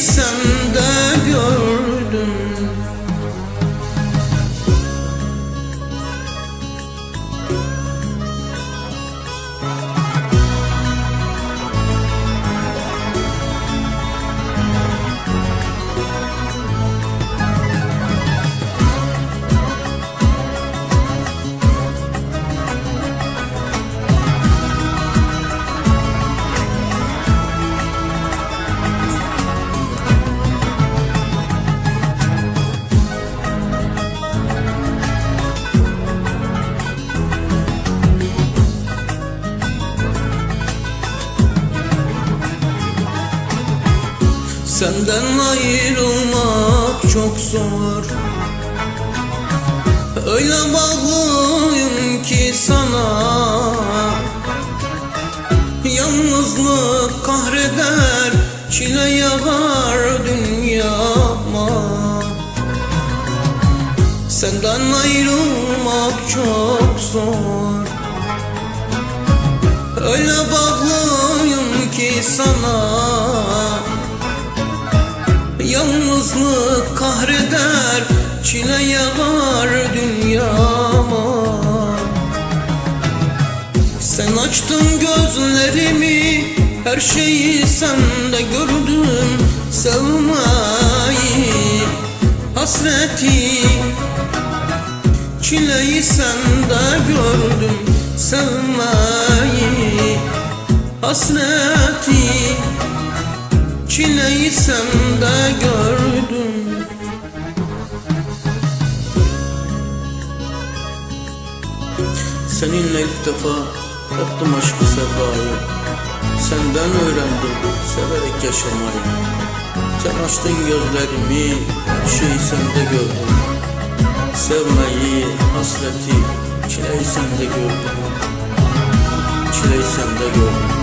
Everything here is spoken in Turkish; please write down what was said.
çileyi sende gördüm Senden ayrılmak çok zor. Öyle bağlıyım ki sana. Yalnızlık kahreder Çile yağar dünyama. Senden ayrılmak çok zor. Öyle bağlıyım ki sana Yalnızlık kahreder Çile yağar dünyama. Sen açtın gözlerimi Her şeyi sende gördüm Sevmeyi Hasreti Çileyi sende gördüm Sevmeyi Hasreti Çileyi sende gördüm. Seninle ilk defa tattım aşkı sevdayı. Senden öğrendim severek yaşamayı. Sen açtın gözlerimi her şeyi sende gördüm. Sevmeyi, hasreti, çileyi sende gördüm. Çileyi sende gördüm